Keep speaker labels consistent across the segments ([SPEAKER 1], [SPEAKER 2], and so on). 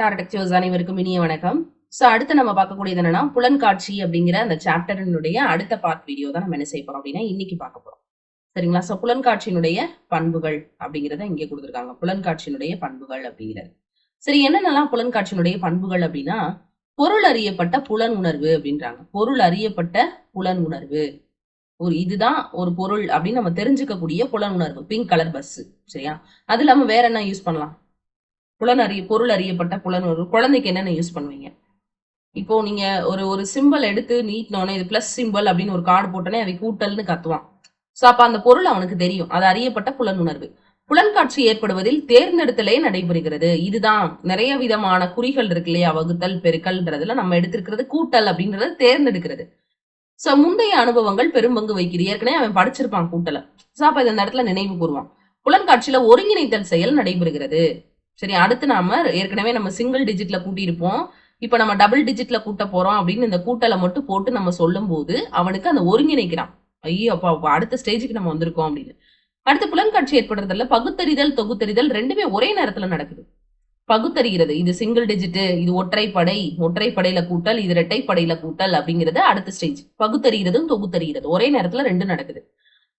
[SPEAKER 1] டாரடெக்டிவ்ஸ் அனைவருக்கும் இனிய வணக்கம். ஸோ அடுத்து நம்ம பார்க்கக்கூடியது என்னன்னா புலன்காட்சி அப்படிங்கிற அந்த சாப்டரினுடைய அடுத்த பார்ட் வீடியோ தான் நம்ம என்ன செய்ய போறோம் அப்படின்னா இன்னைக்கு பார்க்க போறோம். சரிங்களா? ஸோ புலன்காட்சியினுடைய பண்புகள் அப்படிங்கிறத இங்கே கொடுத்துருக்காங்க. புலன்காட்சியினுடைய பண்புகள் அப்படிங்கிறது. சரி என்னென்னலாம் புலன்காட்சியினுடைய பண்புகள் அப்படின்னா பொருள் அறியப்பட்ட புலன் உணர்வு அப்படின்றாங்க. பொருள் அறியப்பட்ட புலன் உணர்வு. ஒரு இதுதான் ஒரு பொருள் அப்படின்னு நம்ம தெரிஞ்சுக்கக்கூடிய புலன் உணர்வு. பிங்க் கலர் பஸ் சரியா? அது இல்லாம வேற என்ன யூஸ் பண்ணலாம்? புலன் அறிய பொருள் அறியப்பட்ட புலன் குழந்தைக்கு என்னென்ன யூஸ் பண்ணுவீங்க? இப்போ நீங்க ஒரு ஒரு சிம்பிள் எடுத்து நீட்டினோடனே இது பிளஸ் சிம்பிள் அப்படின்னு ஒரு கார்டு போட்டோன்னே அதை கூட்டல்னு கத்துவான். ஸோ அப்போ அந்த பொருள் அவனுக்கு தெரியும். அது அறியப்பட்ட புலன் உணர்வு. புலன்காட்சி ஏற்படுவதில் தேர்ந்தெடுத்தலே நடைபெறுகிறது. இதுதான் நிறைய விதமான குறிகள் இருக்கு இல்லையா? வகுத்தல் பெருக்கல்ன்றதுல நம்ம எடுத்திருக்கிறது கூட்டல் அப்படின்றத தேர்ந்தெடுக்கிறது. சோ முந்தைய அனுபவங்கள் பெரும்பங்கு வைக்கிறது ஏற்கனவே அவன் படிச்சிருப்பான் கூட்டல. சோ அப்ப இந்த இடத்துல நினைவு கூறுவான். புலன்காட்சியில ஒருங்கிணைத்தல் செயல் நடைபெறுகிறது. சரி அடுத்து நாம ஏற்கனவே நம்ம சிங்கிள் டிஜிட்ல கூட்டியிருப்போம். இப்ப நம்ம டபுள் டிஜிட்ல கூட்ட போறோம் அப்படின்னு இந்த கூட்டலை மட்டும் போட்டு நம்ம சொல்லும் போது அவனுக்கு அந்த ஒருங்கிணைக்கிறான். ஐயோ அப்பா அப்பா அடுத்த ஸ்டேஜுக்கு நம்ம வந்திருக்கோம் அப்படின்னு. அடுத்து புலன்காட்சி ஏற்படுறதுல பகுத்தறிதல் தொகுத்தறிதல் ரெண்டுமே ஒரே நேரத்துல நடக்குது. பகுத்தறிகிறது இது சிங்கிள் டிஜிட்டு இது ஒற்றைப்படை ஒற்றைப்படையில கூட்டல் இது இரட்டைப்படையில கூட்டல் அப்படிங்கிறது அடுத்த ஸ்டேஜ் பகுத்தறிகிறதும் தொகுத்தறிகிறது ஒரே நேரத்துல ரெண்டு நடக்குது.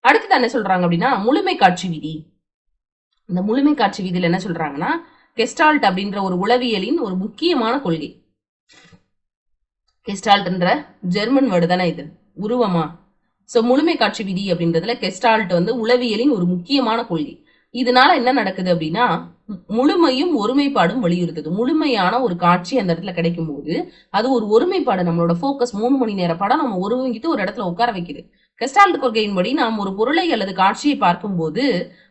[SPEAKER 1] அடுத்து என்ன சொல்றாங்க அப்படின்னா முழுமை காட்சி விதி. இந்த முழுமை காட்சி விதியில என்ன சொல்றாங்கன்னா கெஸ்டால்ட் அப்படின்ற ஒரு உளவியலின் ஒரு முக்கியமான கொள்கை. கெஸ்டால்ட்ன்ற ஜெர்மன் வேர்டு தானே இது? உருவமா? சோ முழுமை காட்சி விதி அப்படின்றதுல கெஸ்டால்ட் வந்து உளவியலின் ஒரு முக்கியமான கொள்கை. இதனால என்ன நடக்குது அப்படின்னா முழுமையும் ஒருமைப்பாடும் வலியுறுத்துது முழுமையான ஒரு காட்சி அந்த இடத்துல கிடைக்கும் போது அது ஒரு ஒருமைப்பாடு. நம்மளோட ஃபோக்கஸ் மூணு மணி நேர படம் நம்ம ஒருங்கிட்டு ஒரு இடத்துல உட்கார வைக்குது. கெஸ்டால்ட் கொள்கையின்படி நாம் ஒரு பொருளை அல்லது காட்சியை பார்க்கும்போது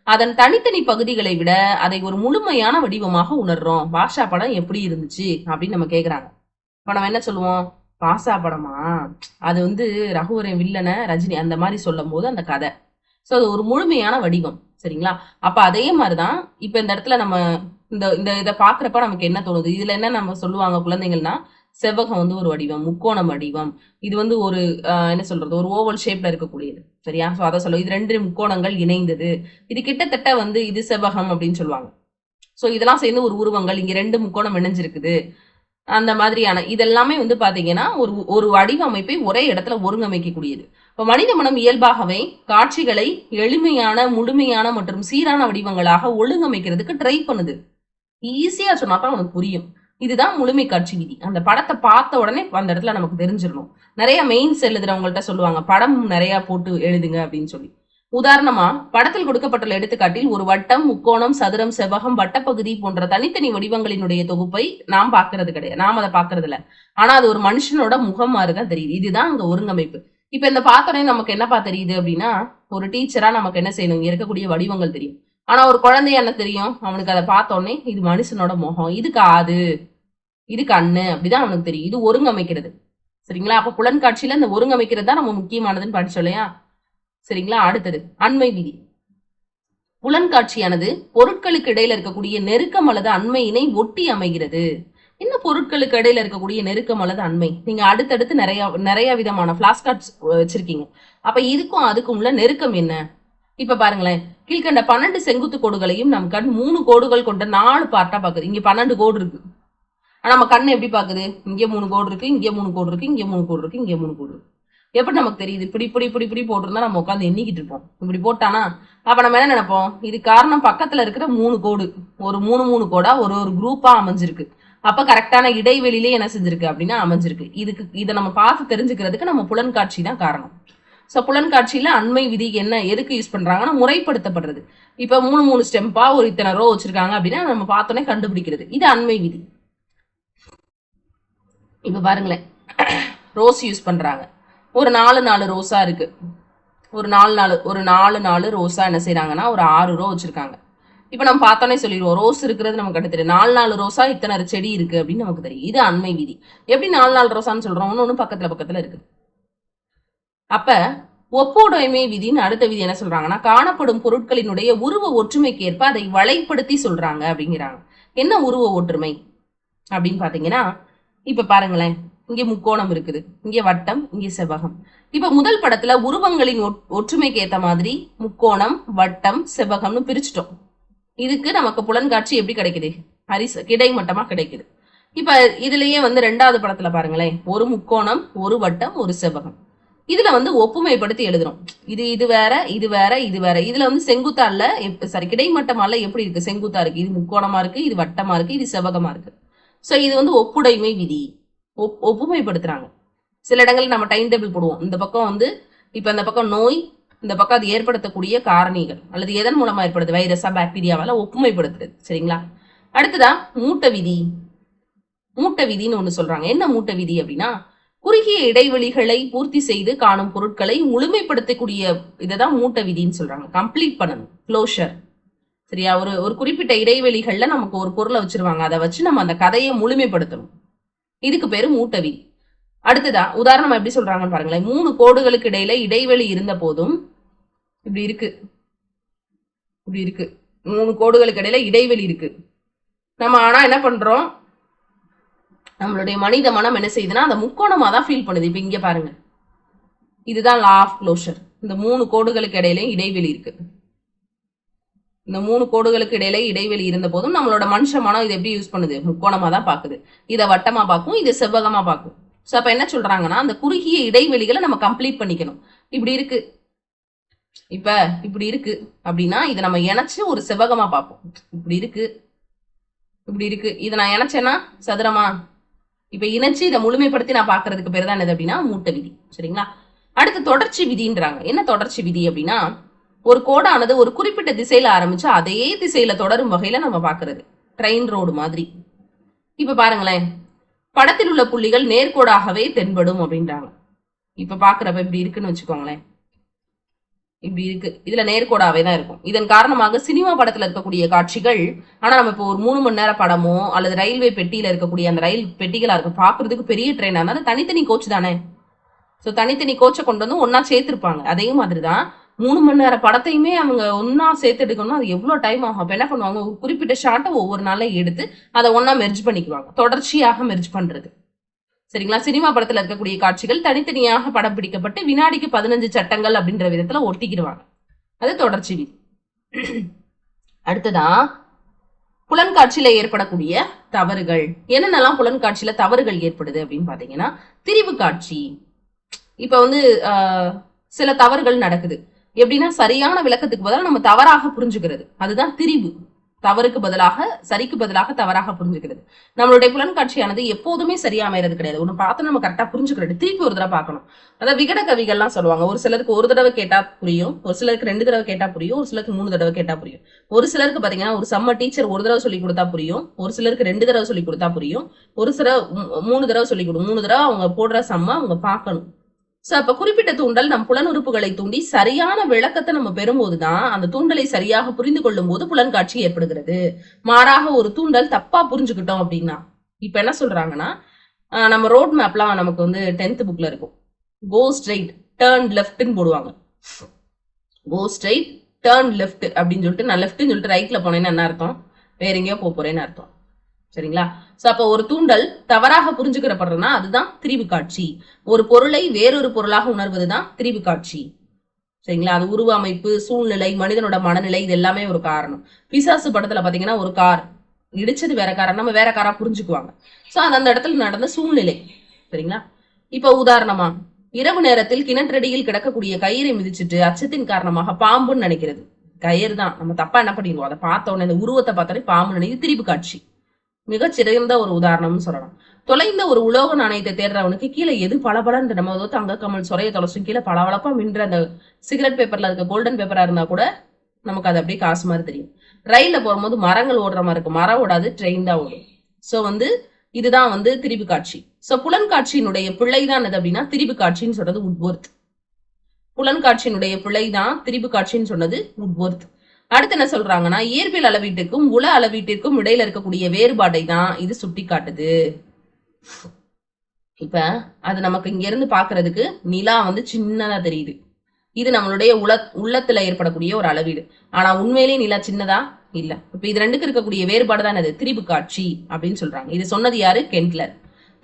[SPEAKER 1] அதன் தனித்தனி பகுதிகளை விட அதை ஒரு முழுமையான வடிவமாக உணர்றோம். பாஷா படம் எப்படி இருந்துச்சு? அப்படின்னு நம்ம கேக்குறாங்க. இப்ப நம்ம என்ன சொல்லுவோம்? பாஷா படமா? அது வந்து ரகுவரன் வில்லன ரஜினி அந்த மாதிரி சொல்லும் போது அந்த கதை. ஸோ அது ஒரு முழுமையான வடிவம். சரிங்களா? அப்ப அதே மாதிரிதான் இப்ப இந்த இடத்துல நம்ம இந்த இந்த இதை பாக்குறப்ப நமக்கு என்ன தோணுது? இதுல என்ன நம்ம சொல்லுவாங்க குழந்தைங்கள்னா செவ்வகம் வந்து ஒரு வடிவம் முக்கோணம் வடிவம். இது வந்து ஒரு ஆஹ், என்ன சொல்றது ஒரு ஓவல் ஷேப்ல இருக்கக்கூடியது. சரியா? ஸோ அதை சொல்லுவோம் இது ரெண்டு முக்கோணங்கள் இணைந்தது. இது கிட்டத்தட்ட வந்து இது செவ்வகம் அப்படின்னு சொல்லுவாங்க. ஸோ இதெல்லாம் சேர்ந்து ஒரு உருவங்கள். இங்க ரெண்டு முக்கோணம் இணைஞ்சிருக்குது. அந்த மாதிரியான இதெல்லாமே வந்து பாத்தீங்கன்னா ஒரு ஒரு வடிவமைப்பை ஒரே இடத்துல ஒருங்கமைக்கக்கூடியது. இப்போ மனித மனம் இயல்பாகவே காட்சிகளை எளிமையான முழுமையான மற்றும் சீரான வடிவங்களாக ஒழுங்கமைக்கிறதுக்கு ட்ரை பண்ணுது. ஈஸியா சொன்னா தான் உனக்கு புரியும். இதுதான் முழுமை காட்சி விதி. அந்த படத்தை பார்த்த உடனே அந்த இடத்துல நமக்கு தெரிஞ்சிடணும். நிறைய மெயின்ஸ் எழுதுறவங்கள்ட்ட சொல்லுவாங்க படம் நிறைய போட்டு எழுதுங்க அப்படின்னு சொல்லி. உதாரணமா படத்தில் கொடுக்கப்பட்டுள்ள எடுத்துக்காட்டில் ஒரு வட்டம் முக்கோணம் சதுரம் செவ்வகம் வட்டப்பகுதி போன்ற தனித்தனி வடிவங்களினுடைய தொகுப்பை நாம் பாக்குறது கிடையாது. நாம் அதை பாக்குறது இல்ல ஆனா அது ஒரு மனுஷனோட முகம் மாதிரிதான் தெரியுது. இதுதான் அங்க ஒருங்கமைப்பு. இப்ப இந்த பார்த்தோடனே நமக்கு என்னப்பா தெரியுது அப்படின்னா ஒரு டீச்சரா நமக்கு என்ன செய்யணும்? இங்க இருக்கக்கூடிய வடிவங்கள் தெரியும். ஆனா ஒரு குழந்தைய என்ன தெரியும்? அவனுக்கு அதை பார்த்தோடனே இது மனுஷனோட முகம். இதுக்கு ஆது. இது கண்ணு அப்படிதான் அவனுக்கு தெரியும். இது ஒருங்கமைக்கிறது. சரிங்களா? அப்ப புலன்காட்சியில இந்த ஒருங்கமைக்கிறது தான் நம்ம முக்கியமானதுன்னு படிச்சோம் இல்லையா? சரிங்களா? அடுத்தது அண்மை விதி. புலன்காட்சியானது பொருட்களுக்கு இடையில இருக்கக்கூடிய நெருக்கம் அல்லது அண்மையினை ஒட்டி அமைகிறது. என்ன பொருட்களுக்கு இடையில இருக்கக்கூடிய நெருக்கம் அல்லது அண்மை? நீங்க அடுத்தடுத்து நிறைய நிறைய விதமான பிளாஸ் கார்ட்ஸ் வச்சிருக்கீங்க. அப்ப இதுக்கும் அதுக்கும் உள்ள நெருக்கம் என்ன? இப்ப பாருங்களேன் கீழ்கண்ட பன்னெண்டு செங்குத்து கோடுகளையும் நம் கண் மூணு கோடுகள் கொண்ட நாலு பார்ட்டா பாக்குது இங்க பன்னெண்டு கோடு இருக்கு. ஆனால் நம்ம கண் எப்படி பாக்குது இங்கே மூணு கோடு இருக்கு இங்கே மூணு கோடு இருக்கு இங்கே மூணு கோடு இருக்கு இங்கே மூணு கோடு இருக்கு. எப்படி நமக்கு தெரியுது? இப்படி இப்படி இப்படி இப்படி போட்டிருந்தா நம்ம உட்காந்து எண்ணிக்கிட்டு இருப்போம். இப்படி போட்டானா? அப்ப நம்ம என்ன நினைப்போம்? இது காரணம் பக்கத்துல இருக்கிற மூணு கோடு. ஒரு மூணு மூணு கோடா ஒரு ஒரு குரூப்பா அமைஞ்சிருக்கு. அப்ப கரெக்டான இடைவெளியிலே என்ன செஞ்சிருக்கு அப்படின்னா அமைஞ்சிருக்கு. இதுக்கு இதை நம்ம பார்த்து தெரிஞ்சுக்கிறதுக்கு நம்ம புலன்காட்சி தான் காரணம். ஸோ புலன்காட்சியில அண்மை விதி என்ன எதுக்கு யூஸ் பண்றாங்கன்னா முறைப்படுத்தப்படுறது. இப்ப மூணு மூணு ஸ்டெம்பா ஒரு இத்தனை ரோ வச்சிருக்காங்க அப்படின்னா நம்ம பார்த்தோன்னே கண்டுபிடிக்கிறது. இது அண்மை விதி. இப்போ பாருங்களேன். ரோஸ் யூஸ் பண்ணுறாங்க ஒரு நாலு நாலு ரோஸாக இருக்குது ஒரு நாலு நாலு ஒரு நாலு நாலு ரோஸாக என்ன செய்கிறாங்கன்னா ஒரு ஆறு ரோ வச்சுருக்காங்க. இப்போ நம்ம பார்த்தோன்னே சொல்லிடுவோம். ரோஸ் இருக்கிறது நமக்கு அடுத்து தெரியும் நாலு நாலு ரோஸா இத்தனை செடி இருக்குது அப்படின்னு நமக்கு தெரியும். இது அண்மை விதி. எப்படி நாலு நாலு ரோஸான்னு சொல்கிறோம் ஒன்று ஒன்று பக்கத்தில் பக்கத்தில் இருக்குது. அப்போ ஒப்புடைமை விதின்னு அடுத்த விதி என்ன சொல்றாங்கன்னா காணப்படும் பொருட்களினுடைய உருவ ஒற்றுமைக்கு ஏற்ப அதை வளைப்படுத்தி சொல்றாங்க அப்படிங்கிறாங்க. என்ன உருவ ஒற்றுமை அப்படின்னு பாத்தீங்கன்னா இப்ப பாருங்களேன். இங்கே முக்கோணம் இருக்குது. இங்கே வட்டம் இங்கே செவ்வகம். இப்ப முதல் படத்துல உருவங்களின் ஒட்- ஒற்றுமைக்கு ஏத்த மாதிரி முக்கோணம் வட்டம் செவ்வகம்னு பிரிச்சுட்டோம். இதுக்கு நமக்கு புலன்காட்சி எப்படி கிடைக்குது? ஹரிச கிடைமட்டமா கிடைக்குது. இப்ப இதுலயே வந்து ரெண்டாவது படத்துல பாருங்களேன். ஒரு முக்கோணம் ஒரு வட்டம் ஒரு செவ்வகம். இதுல வந்து ஒப்புமைப்படுத்தி எழுதுறோம். இது இது வேற இது வேற இது வேற. இதுல வந்து செங்குத்தா இல்ல சாரி கிடைமட்டமா இல்ல எப்படி இருக்கு? செங்குத்தா இருக்கு. இது முக்கோணமா இருக்கு இது வட்டமா இருக்கு இது செவ்வகமா இருக்கு. ஸோ இது வந்து ஒப்புடைமை விதி. ஒப்- ஒப்புமைப்படுத்துறாங்க. சில இடங்களில் நம்ம டைம் டேபிள் போடுவோம். இந்த பக்கம் வந்து இப்போ அந்த பக்கம் நோய் இந்த பக்கம் அது ஏற்படுத்தக்கூடிய காரணிகள் அல்லது எதன் மூலமா ஏற்படுது? வைரஸா பாக்டீரியாவால ஒப்புமைப்படுத்துறது. சரிங்களா? அடுத்ததா மூட்டை விதி. மூட்டை விதின்னு ஒன்று சொல்றாங்க. என்ன மூட்டை விதி அப்படின்னா குறுகிய இடைவெளிகளை பூர்த்தி செய்து காணும் பொருட்களை முழுமைப்படுத்தக்கூடிய இதை தான் மூட்டை விதின்னு சொல்றாங்க. கம்ப்ளீட் பண்ணணும். க்ளோஷர் சரியா? ஒரு ஒரு குறிப்பிட்ட இடைவெளிகள்ல நமக்கு ஒரு பொருளை வச்சிருவாங்க. அதை வச்சு நம்ம அந்த கதையை முழுமைப்படுத்தணும். இதுக்கு பேரு மூட்டவி. விதி அடுத்ததா உதாரணமா எப்படி சொல்றாங்கன்னு பாருங்களேன். மூணு கோடுகளுக்கு இடையில இடைவெளி இருந்த போதும் இப்படி இருக்கு. இப்படி இருக்கு. மூணு கோடுகளுக்கு இடையில இடைவெளி இருக்கு. நம்ம ஆனா என்ன பண்றோம்? நம்மளுடைய மனித மனம் என்ன செய்யுதுன்னா அந்த முக்கோணமா தான் ஃபீல் பண்ணுது. இப்ப இங்க பாருங்க. இதுதான் லா ஆஃப் க்ளோஷர் இந்த மூணு கோடுகளுக்கு இடையில இடைவெளி இருக்கு. இந்த மூணு கோடுகளுக்கு இடையில இடைவெளி இருந்த போதும் நம்மளோட மனுஷ மனம் இதை எப்படி யூஸ் பண்ணுது? முக்கோணமா தான் பாக்குது இதை வட்டமா பார்க்கும் இதை செவ்வகமா பார்க்கும். சோ அப்ப என்ன சொல்றாங்கன்னா அந்த குறுகிய இடைவெளிகளை நம்ம கம்ப்ளீட் பண்ணிக்கணும். இப்படி இருக்கு. இப்ப இப்படி இருக்கு அப்படின்னா இதை நம்ம இணைச்சு ஒரு செவ்வகமா பார்ப்போம். இப்படி இருக்கு. இப்படி இருக்கு. இதை நான் இணைச்சேன்னா சதுரமா? இப்ப இணைச்சு இதை முழுமைப்படுத்தி நான் பாக்குறதுக்கு பேர் தான் என்னது அப்படின்னா மூட்டை விதி. சரிங்களா? அடுத்து தொடர்ச்சி விதின்றாங்க. என்ன தொடர்ச்சி விதி அப்படின்னா ஒரு கோடானது ஒரு குறிப்பிட்ட திசையில ஆரம்பிச்சு அதே திசையில தொடரும் வகையில நம்ம பாக்குறது ட்ரெயின் ரோடு மாதிரி. இப்ப பாருங்களேன். படத்தில் உள்ள புள்ளிகள் நேர்கோடாகவே தென்படும் அப்படின்றாங்க. இப்ப பாக்குறப்ப இப்படி இருக்குன்னு வச்சுக்கோங்களேன். இப்படி இருக்கு. இதுல நேர்கோடாவே தான் இருக்கும். இதன் காரணமாக சினிமா படத்துல இருக்கக்கூடிய காட்சிகள் ஆனா நம்ம இப்போ ஒரு மூணு மணி நேர படமோ அல்லது ரயில்வே பெட்டியில இருக்கக்கூடிய அந்த ரயில் பெட்டிகளா இருக்கும் பாக்குறதுக்கு பெரிய ட்ரெயினா இருந்தாலும் தனித்தனி கோச் தானே. சோ தனித்தனி கோச்சை கொண்டு வந்து ஒன்னா சேர்த்திருப்பாங்க. அதே மாதிரிதான் மூணு மணி நேரம் படத்தையுமே அவங்க ஒன்னா சேர்த்து எடுக்கணும்னா அது எவ்வளவு டைம் ஆகும்? அப்ப என்ன பண்ணுவாங்க? ஒரு குறிப்பிட்ட ஷாட்டை ஒவ்வொரு நாளை எடுத்து அதை ஒன்னா மெர்ஜ் பண்ணிக்குவாங்க. தொடர்ச்சியாக மெர்ஜ் பண்றது. சரிங்களா? சினிமா படத்துல இருக்கக்கூடிய காட்சிகள் தனித்தனியாக படம் பிடிக்கப்பட்டு வினாடிக்கு பதினஞ்சு சட்டங்கள் அப்படின்ற விதத்துல ஒட்டிக்கிடுவாங்க. அது தொடர்ச்சி விதி. அடுத்ததா புலன்காட்சியில ஏற்படக்கூடிய தவறுகள். என்னென்னலாம் புலன்காட்சியில தவறுகள் ஏற்படுது அப்படின்னு பாத்தீங்கன்னா திரிவு காட்சி. இப்ப வந்து சில தவறுகள் நடக்குது. எப்படின்னா சரியான விளக்கத்துக்கு பதிலாக நம்ம தவறாக புரிஞ்சுக்கிறது. அதுதான் திரிவு தவறுக்கு பதிலாக சரிக்கு பதிலாக தவறாக புரிஞ்சுக்கிறது. நம்மளுடைய புலன்காட்சியானது எப்போதுமே சரியா அமைறது கிடையாது. ஒன்று பார்த்து நம்ம கரெக்டாக புரிஞ்சுக்கிறது. திருப்பி ஒரு தடவை பார்க்கணும். அதாவது விகட கவிகள்லாம் சொல்லுவாங்க. ஒரு சிலருக்கு ஒரு தடவை கேட்டா புரியும். ஒரு சிலருக்கு ரெண்டு தடவை கேட்டா புரியும். ஒரு சிலருக்கு மூணு தடவை கேட்டா புரியும். ஒரு சிலருக்கு பாத்தீங்கன்னா ஒரு செம்ம டீச்சர் ஒரு தடவை சொல்லி கொடுத்தா புரியும். ஒரு சிலருக்கு ரெண்டு தடவை சொல்லி கொடுத்தா புரியும். ஒரு சில மூ- மூணு தடவை சொல்லி கொடு மூணு தடவை அவங்க போடுற சம்ம அவங்க பார்க்கணும். சோ அப்ப குறிப்பிட்ட தூண்டல் நம் புலனுறுப்புகளை தூண்டி சரியான விளக்கத்தை நம்ம பெறும்போதுதான் அந்த தூண்டலை சரியாக புரிந்து கொள்ளும் போது புலன்காட்சி ஏற்படுகிறது. மாறாக ஒரு தூண்டல் தப்பா புரிஞ்சுக்கிட்டோம் அப்படின்னா இப்ப என்ன சொல்றாங்கன்னா நம்ம ரோட் மேப்லாம் நமக்கு வந்து டென்த் புக்ல இருக்கும். கோ ஸ்ட்ரைட் டேர்ன் லெஃப்ட்னு போடுவாங்க. கோ ஸ்ட்ரைட் டேர்ன் லெஃப்ட் அப்படின்னு சொல்லிட்டு நான் லெஃப்ட்னு சொல்லிட்டு ரைட்ல போனேன்னு என்ன அர்த்தம்? வேற எங்கேயோ போக போறேன்னு அர்த்தம். சரிங்களா? சோ அப்ப ஒரு தூண்டல் தவறாக புரிஞ்சுக்கிறப்படுறதுனா அதுதான் திரிவு காட்சி. ஒரு பொருளை வேறொரு பொருளாக உணர்வதுதான் திரிவு காட்சி. சரிங்களா? அது உருவ அமைப்பு சூழ்நிலை மனிதனோட மனநிலை இது எல்லாமே ஒரு காரணம். பிசாசு படத்துல பாத்தீங்கன்னா ஒரு கார். இடிச்சது வேற காரா நம்ம வேற காரா புரிஞ்சுக்குவாங்க. சோ அது அந்த இடத்துல நடந்த சூழ்நிலை. சரிங்களா? இப்ப உதாரணமா இரவு நேரத்தில் கிணற்றடியில் கிடக்கக்கூடிய கயிறை மிதிச்சிட்டு அச்சத்தின் காரணமாக பாம்புன்னு நினைக்கிறது. கயிறு தான் நம்ம தப்பா என்ன பண்ணிடுவோம்? அதை பார்த்த உடனே இந்த உருவத்தை பார்த்தோன்னே பாம்பு நினைக்கிறது திரிவு காட்சி. மிகச் சிறந்த ஒரு உதாரணம்னு சொல்லலாம். தொலைந்த ஒரு உலோக நாணயத்தை தேடுறவனுக்கு கீழே எது பளபளன்ற நம்ம வந்து தங்க கமல் சொரைய தொலைச்சும் கீழே பளபளப்பா மின்ற அந்த சிகரெட் பேப்பர்ல இருக்க கோல்டன் பேப்பரா இருந்தா கூட நமக்கு அது அப்படியே காசு மாதிரி தெரியும். ரயில்ல போகும்போது மரங்கள் ஓடுற மாதிரி இருக்கும். மரம் ஓடாது ட்ரெயின் தான் ஓடும். சோ வந்து இதுதான் வந்து திரிபு காட்சி. சோ புலன்காட்சியினுடைய பிள்ளை தான் எது அப்படின்னா திரிபு காட்சின்னு சொல்றது உட்வொர்த் புலன்காட்சியினுடைய பிள்ளை தான் திரிபு காட்சின்னு சொன்னது உட்வொர்த் அடுத்து என்ன சொல்றாங்கன்னா இயற்பியல் அளவீட்டுக்கும் உள அளவீட்டிற்கும் இடையில இருக்கக்கூடிய வேறுபாட்டை தான் இது சுட்டி காட்டுது இப்ப அது நமக்கு இங்க இருந்து பாக்குறதுக்கு நிலா வந்து சின்னதா தெரியுது. இது நம்மளுடைய உள உள்ளத்துல ஏற்படக்கூடிய ஒரு அளவீடு. ஆனா உண்மையிலேயே நிலா சின்னதா? இல்ல. இப்ப இது ரெண்டுக்கு இருக்கக்கூடிய வேறுபாடு தான் அது திரிபு காட்சி அப்படின்னு சொல்றாங்க. இது சொன்னது யாரு? கென்ட்லர்.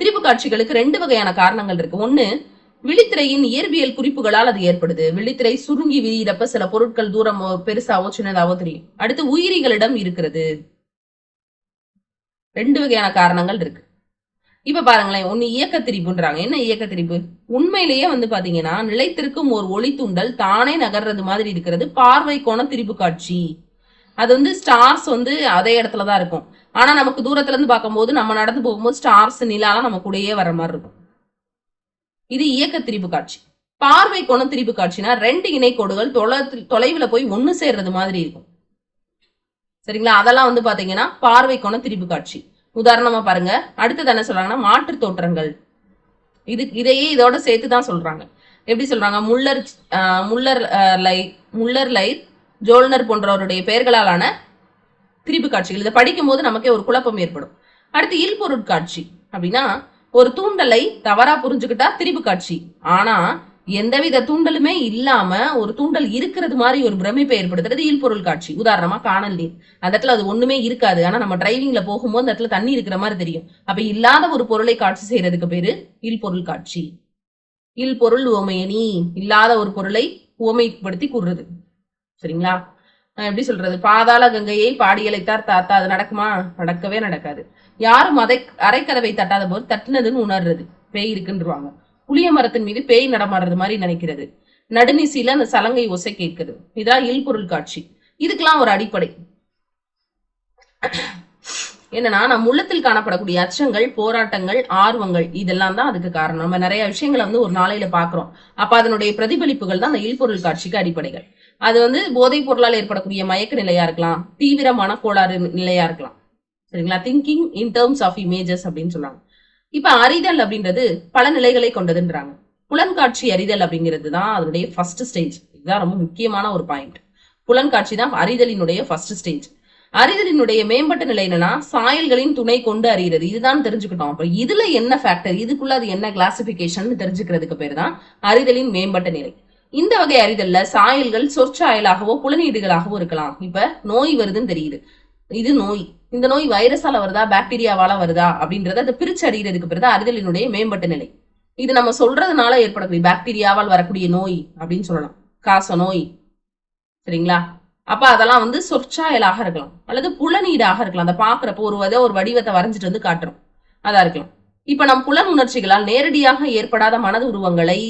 [SPEAKER 1] திரிபு காட்சிகளுக்கு ரெண்டு வகையான காரணங்கள் இருக்கு. ஒன்னு விழித்திரையின் இயற்பியல் குறிப்புகளால் அது ஏற்படுது. விழித்திரை சுருங்கி விரியிறப்ப சில பொருட்கள் தூரமோ பெருசாவோ சின்னதாவோ தெரியும். அடுத்து உயிரிகளிடம் இருக்கிறது. ரெண்டு வகையான காரணங்கள் இருக்கு. இப்ப பாருங்களேன் ஒண்ணு இயக்க திரிப்புன்றாங்க என்ன இயக்க திரிப்பு உண்மையிலேயே வந்து பாத்தீங்கன்னா நிலைத்திருக்கும் ஒரு ஒளி தூண்டல் தானே நகர்றது மாதிரி இருக்கிறது. பார்வை கோண திரிப்பு காட்சி. அது வந்து ஸ்டார்ஸ் வந்து அதே இடத்துல தான் இருக்கும். ஆனா நமக்கு தூரத்துல இருந்து பார்க்கும்போது நம்ம நடந்து போகும்போது ஸ்டார்ஸ் நிலாலாம் நம்ம கூடயே வர மாதிரி இருக்கும். இது இயக்க திரிபு காட்சி. பார்வை கோண திரிபு காட்சினா ரெண்டு இணைக்கோடுகள் தொலை தொலைவில் போய் ஒண்ணு சேர்றது மாதிரி இருக்கும். சரிங்களா? அதெல்லாம் வந்து பாத்தீங்கன்னா பார்வை கோண திரிப்பு காட்சி. உதாரணமா பாருங்க. அடுத்தது என்ன சொல்றாங்கன்னா மாற்று தோற்றங்கள். இது இதையே இதோட சேர்த்து தான் சொல்றாங்க. எப்படி சொல்றாங்க? Muller Muller Muller Muller Lyer Muller Zollner போன்றவருடைய பெயர்களாலான திரிப்பு காட்சிகள். இதை படிக்கும் போது நமக்கே ஒரு குழப்பம் ஏற்படும். அடுத்து இல்பொருட்காட்சி அப்படின்னா ஒரு தூண்டலை தவறா புரிஞ்சுக்கிட்டா திரிபு காட்சி. ஆனா எந்தவித தூண்டலுமே இல்லாம ஒரு தூண்டல் இருக்கிறது மாதிரி ஒரு பிரமிப்பை ஏற்படுத்துறது இல்பொருள் காட்சி. உதாரணமா காணல் நீர். அந்த இடத்துல அது ஒண்ணுமே இருக்காது. ஆனா நம்ம டிரைவிங்ல போகும்போது அந்த இடத்துல தண்ணி இருக்கிற மாதிரி தெரியும். அப்ப இல்லாத ஒரு பொருளை காட்சி செய்யறதுக்கு பேரு இல்பொருள் காட்சி. இல்பொருள் உவமையணி இல்லாத ஒரு பொருளை உவமைப்படுத்தி கூறுறது. சரிங்களா? எப்படி சொல்றது? பாதாள கங்கையை பாடியலைத்தார் தாத்தா. அது நடக்குமா? நடக்கவே நடக்காது. யாரும் அதை அரைக்கதவை தட்டாத போது தட்டினதுன்னு உணர்றது. பேய் இருக்குன்றவாங்க. புளிய மரத்தின் மீது பேய் நடமாடுறது மாதிரி நினைக்கிறது. நடுநிசையில அந்த சலங்கை ஒசை கேட்குது. இதான் இல்பொருள் காட்சி. இதுக்கெல்லாம் ஒரு அடிப்படை. என்னன்னா நம் உள்ளத்தில் காணப்படக்கூடிய அச்சங்கள் போராட்டங்கள் ஆர்வங்கள் இதெல்லாம் தான் அதுக்கு காரணம். நம்ம நிறைய விஷயங்களை வந்து ஒரு நாளையில பாக்குறோம் அப்ப அதனுடைய பிரதிபலிப்புகள் தான் அந்த இல்பொருள் காட்சிக்கு அடிப்படைகள். அது வந்து போதைப் பொருளால் ஏற்படக்கூடிய மயக்க நிலையா இருக்கலாம் தீவிரமான கோளாறு நிலையா இருக்கலாம். சரிங்களா? Thinking in terms of images அப்படின்னு சொல்றாங்க. இப்ப அறிதல் அப்படின்றது பல நிலைகளை கொண்டதுன்றாங்க. புலன்காட்சி அறிதல் அப்படிங்கிறது தான் அதனுடைய ஃபர்ஸ்ட் ஸ்டேஜ் இதுதான் ரொம்ப முக்கியமான ஒரு பாயிண்ட் புலன்காட்சி தான் அறிதலினுடைய ஃபர்ஸ்ட் ஸ்டேஜ் அறிதலினுடைய மேம்பட்ட நிலை என்னன்னா சாயல்களின் துணை கொண்டு அறிகிறது. இதுதான் தெரிஞ்சுக்கிட்டோம். அப்ப இதுல என்ன ஃபேக்டர் இதுக்குள்ள அது என்ன கிளாசிபிகேஷன் தெரிஞ்சுக்கிறதுக்கு பேர் தான் அறிதலின் மேம்பட்ட நிலை. இந்த வகை அறிதல்ல சாயல்கள் சொற்சாயலாகவோ புலனீடுகளாகவோ இருக்கலாம். இப்ப நோய் வருதுன்னு தெரியுது. இது நோய். இந்த நோய் வைரஸால வருதா? பாக்டீரியாவால வருதா? அப்படின்றத அதை பிரிச்சு அறிகிறதுக்கு பிறகு அறிதலினுடைய மேம்பட்ட நிலை. இது நம்ம சொல்றதுனால ஏற்படக்கூடிய பாக்டீரியாவால் வரக்கூடிய நோய் அப்படின்னு சொல்லலாம். காச நோய். சரிங்களா? அப்ப அதெல்லாம் வந்து சொற்சாயலாக இருக்கலாம். அல்லது புலநீடாக இருக்கலாம். அதை பாக்குறப்போ ஒரு வித ஒரு வடிவத்தை வரைஞ்சிட்டு வந்து காட்டுறோம். அதா இருக்கலாம். இப்ப நம் புலன் உணர்ச்சிகளால் நேரடியாக ஏற்படாத மனது உருவங்களை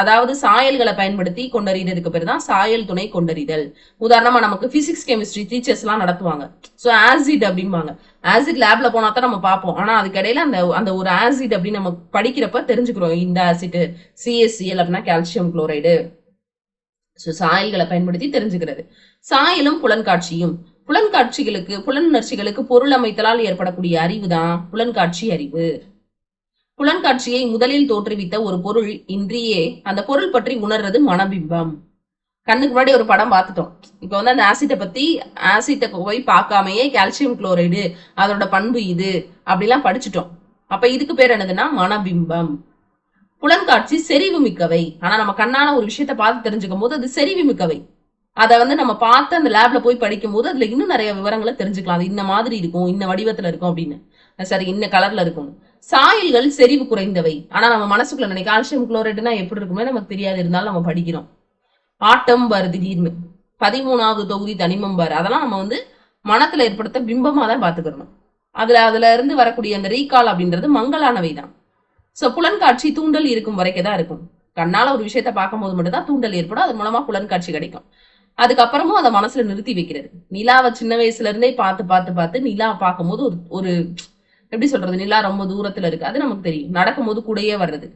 [SPEAKER 1] அதாவது சாயல்களை பயன்படுத்தி கொண்டறிறதுக்கு பேர் தான் சாயல் துணை கொண்டறிதல். உதாரணமா நமக்கு பிசிக்ஸ் கெமிஸ்ட்ரி டீச்சர்ஸ் எல்லாம் நடத்துவாங்க. சோ ஆசிட் அப்படிம்பாங்க. ஆசிட் லேப்ல போனா தான் நம்ம பார்ப்போம். ஆனா அதுக்கு இடையில அந்த அந்த ஒரு ஆசிட் அப்படின்னு நம்ம படிக்கிறப்ப தெரிஞ்சுக்கிறோம். இந்த ஆசிட் சிஎஸ்சிஎல் அப்படின்னா கால்சியம் குளோரைடு ஸோ சாயல்களை பயன்படுத்தி தெரிஞ்சுக்கிறது. சாயலும் புலன்காட்சியும் புலன்காட்சிகளுக்கு புலனுணர்ச்சிகளுக்கு பொருள் அமைத்தலால் ஏற்படக்கூடிய அறிவு தான் புலன்காட்சி அறிவு. புலன்காட்சியை முதலில் தோற்றுவித்த ஒரு பொருள் இன்றியே அந்த பொருள் பற்றி உணர்றது மனபிம்பம். கண்ணுக்கு முன்னாடி ஒரு படம் பார்த்துட்டோம். இப்போ வந்து அந்த ஆசிட்டை பத்தி ஆசிட்டை போய் பார்க்காமையே கால்சியம் குளோரைடு அதோட பண்பு இது அப்படிலாம் படிச்சுட்டோம். அப்ப இதுக்கு பேர் என்னதுன்னா மனபிம்பம். புலன்காட்சி செறிவு மிக்கவை. ஆனா நம்ம கண்ணான ஒரு விஷயத்த பார்த்து தெரிஞ்சுக்கும் போது அது செறிவு மிக்கவை. அதை வந்து நம்ம பார்த்து அந்த லேப்ல போய் படிக்கும் போது அதுல இன்னும் நிறைய விவரங்களை தெரிஞ்சுக்கலாம். அது இந்த மாதிரி இருக்கும் இந்த வடிவத்துல இருக்கும் அப்படின்னு. சரி இன்ன கலர்ல இருக்கும். சாயல்கள் செறிவு குறைந்தவை. ஆனா நம்ம மனசுக்குள்ள நினைக்க கால்சியம் குளோரைடுனா எப்படி இருக்குமே நமக்கு தெரியாது இருந்தாலும் நம்ம படிக்கிறோம். ஆட்டம் பாரு திடீர்னு. பதிமூணாவது தொகுதி தனிமம் பாரு. அதெல்லாம் நம்ம வந்து மனத்துல ஏற்படுத்த பிம்பமா தான் பாத்துக்கிறோம் அதுல அதுல இருந்து வரக்கூடிய அந்த ரீகால் அப்படின்றது மங்களானவை தான். சோ புலன்காட்சி தூண்டல் இருக்கும் வரைக்கும் தான் இருக்கும். கண்ணால ஒரு விஷயத்த பார்க்கும்போது மட்டும் தான் தூண்டல் ஏற்படும். அது மூலமா புலன்காட்சி கிடைக்கும். அதுக்கப்புறமும் அதை மனசுல நிறுத்தி வைக்கிறது. நிலாவை சின்ன வயசுல இருந்தே பார்த்து பார்த்து பார்த்து நிலா பார்க்கும்போது ஒரு ஒரு எப்படி சொல்றது நிலா ரொம்ப தூரத்துல இருக்கு. அது நமக்கு தெரியும். நடக்கும்போது கூடயே வர்றது.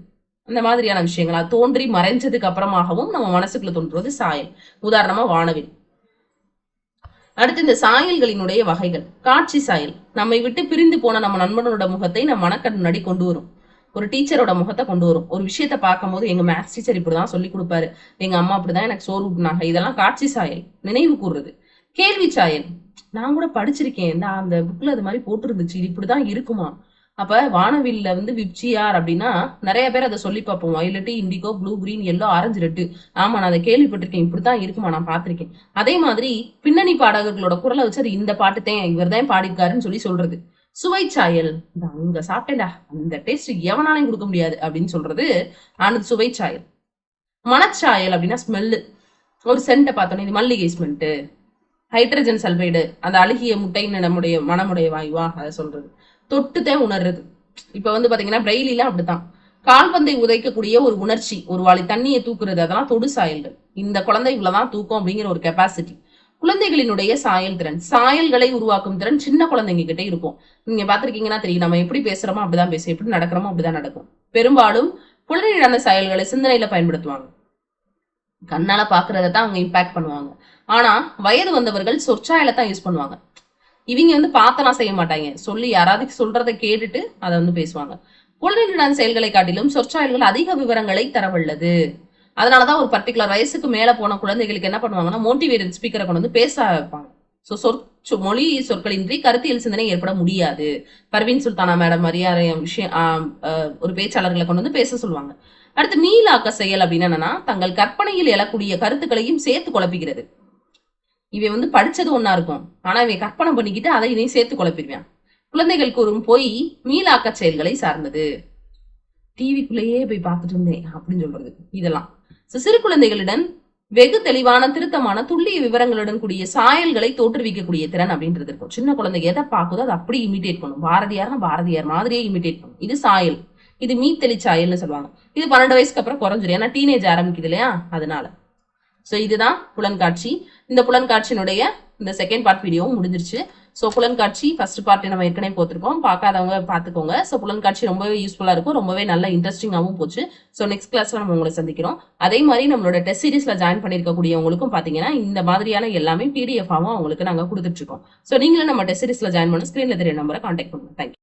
[SPEAKER 1] அந்த மாதிரியான விஷயங்கள். அது தோன்றி மறைஞ்சதுக்கு அப்புறமாகவும் நம்ம மனசுக்குள்ள தோன்றுவது சாயல் உதாரணமா வானவில். அடுத்து இந்த சாயல்களினுடைய வகைகள். காட்சி சாயல். நம்மை விட்டு பிரிந்து போன நம்ம நண்பனோட முகத்தை நம்ம மனக்கண் முன்னாடி கொண்டு வரும். ஒரு டீச்சரோட முகத்தை கொண்டு வரும். ஒரு விஷயத்த பார்க்கும்போது எங்க மேத்ஸ் டீச்சர் இப்படிதான் சொல்லி கொடுப்பாரு. எங்க அம்மா அப்படிதான் எனக்கு சோறு ஊட்டினாங்க இதெல்லாம் காட்சி சாயல். நினைவு கூறுறது கேள்வி சாயல். நான் கூட படிச்சிருக்கேன். இந்த அந்த புக்ல அது மாதிரி போட்டிருந்துச்சு. இது இப்படிதான் இருக்குமா? அப்ப வானவில்ல வந்து விப்சியார் அப்படின்னா நிறைய பேர் அதை சொல்லி பார்ப்போம். Violet indigo blue green yellow orange red. ஆமா நான் அதை கேள்விப்பட்டிருக்கேன். இப்படிதான் இருக்குமா? நான் பார்த்திருக்கேன். அதே மாதிரி பின்னணி பாடகர்களோட குரலை வச்சு அது இந்த பாட்டு தான் இவர் தான் பாடியிருக்காருன்னு சொல்லி சொல்றது. சுவை சாயல். அங்க சாப்பிட்டேன்டா. அந்த டேஸ்ட் எவனாலையும் கொடுக்க முடியாது அப்படின்னு சொல்றது ஆனது சுவைச்சாயல். மனச்சாயல் அப்படின்னா ஸ்மெல்லு ஒரு சென்ட்டை பார்த்தோன்னே இது மல்லிகை ஸ்மெல்ட்டு ஹைட்ரஜன் சல்பைடு அந்த அழுகிய முட்டைன்னு நம்முடைய மனமுடைய வாயுவா அதை சொல்றது. தொட்டுதான் உணர்றது. இப்ப வந்து பாத்தீங்கன்னா பிரெய்லிலாம் அப்படித்தான். கால்பந்தை உதைக்கக்கூடிய ஒரு உணர்ச்சி ஒரு வாளி தண்ணியை தூக்குறது அதெல்லாம் தொடு சாயல்கள். இந்த குழந்தை இவ்வளவுதான் தூக்கும் அப்படிங்கிற ஒரு கெப்பாசிட்டி குழந்தைகளினுடைய சாயல் திறன். சாயல்களை உருவாக்கும் திறன் சின்ன குழந்தைங்க கிட்ட இருக்கும். நீங்க பாத்திருக்கீங்கன்னா தெரியும் நம்ம எப்படி பேசுறோமோ அப்படிதான் பேசும் எப்படி நடக்கிறோமோ அப்படிதான் நடக்கும். பெரும்பாலும் புலனிடான சாயல்களை சிந்தனையில பயன்படுத்துவாங்க. கண்ணால பாக்குறத தான் அவங்க இம்பாக்ட் பண்ணுவாங்க. ஆனா வயது வந்தவர்கள் சொற்சாயலை தான் யூஸ் பண்ணுவாங்க. இவங்க வந்து பார்த்தலாம் செய்ய மாட்டாங்க. சொல்லி யாராவது சொல்றதை கேட்டுட்டு அதை வந்து பேசுவாங்க. புலனிடான செயல்களை காட்டிலும் சொற்சாயல்கள் அதிக விவரங்களை தரவல்லது. அதனாலதான் ஒரு பர்டிகுலர் வயசுக்கு மேல போன குழந்தைகளுக்கு என்ன பண்ணுவாங்கன்னா மோட்டிவேட்டட் ஸ்பீக்கரை கொண்டு வந்து பேச வைப்பாங்க. ஸோ சொற் மொழி சொற்களின்றி கருத்தியல் சிந்தனை ஏற்பட முடியாது. பர்வீன் சுல்தானா மேடம் மாதிரியான விஷயம் ஆஹ் ஒரு பேச்சாளர்களை கொண்டு வந்து பேச சொல்லுவாங்க. அடுத்து மீளாக்க செயல் அப்படின்னு என்னன்னா தங்கள் கற்பனையில் எழக்கூடிய கருத்துக்களையும் சேர்த்து குழப்பிக்கிறது. இவன் வந்து படிச்சது ஒன்னா இருக்கும். ஆனா இவன் கற்பனை பண்ணிக்கிட்டு அதை இதையும் சேர்த்து குழப்பிடுவான். குழந்தைகள் கூறும் போய் மீளாக்க செயல்களை சார்ந்தது. டிவிக்குள்ளேயே போய் பார்த்துட்டு இருந்தேன் அப்படின்னு சொல்றது இதெல்லாம். சிறு குழந்தைகளிடம் வெகு தெளிவான திருத்தமான துல்லிய விவரங்களுடன் கூடிய சாயல்களை தோற்றுவிக்கக்கூடிய திறன் அப்படின்றது இருக்கும். சின்ன குழந்தைங்க எதை பார்க்குதோ அதை அப்படி இமிட்டேட் பண்ணும். பாரதியார்னா பாரதியார் மாதிரியே இமிடேட் பண்ணும். இது சாயல். இது மீத்தெளி சாயல்னு சொல்லுவாங்க. இது பன்னெண்டு வயசுக்கு அப்புறம் குறைஞ்சிரும். ஏன்னா டீனேஜ் ஆரம்பிக்குது இல்லையா? அதனால. ஸோ இதுதான் புலன்காட்சி. இந்த புலன்காட்சியினுடைய இந்த செகண்ட் பார்ட் வீடியோவும் முடிஞ்சிருச்சு. ஸோ புலன்காட்சி ஃபர்ஸ்ட் பார்ட் நம்ம ஏற்கனவே போத்திருக்கோம். பார்க்காதவங்க பார்த்துக்கோங்க. ஸோ புலன்காட்சி ரொம்பவே யூஸ்ஃபுல்லாக இருக்கும். ரொம்பவே நல்ல இன்ட்ரெஸ்டிங்காகவும் போச்சு. ஸோ நெக்ஸ்ட் கிளாஸில் நம்ம உங்களை சந்திக்கிறோம். அதே மாதிரி நம்மளோட டெஸ்ட் சீரீஸில் ஜாயின் பண்ணிருக்கக்கூடியவங்களுக்கும் பார்த்தீங்கன்னா இந்த மாதிரியான எல்லாமே பிடிஎஃபாகவும் அவங்களுக்கு நாங்கள் கொடுத்துட்ருக்கோம் ஸோ நீங்களும் நம்ம டெஸ்ட் சீரீஸில் ஜாயின் பண்ண ஸ்க்ரீனில் தெரிய நம்பரை காண்டாக்ட் பண்ணுவோம் தேங்க்யூ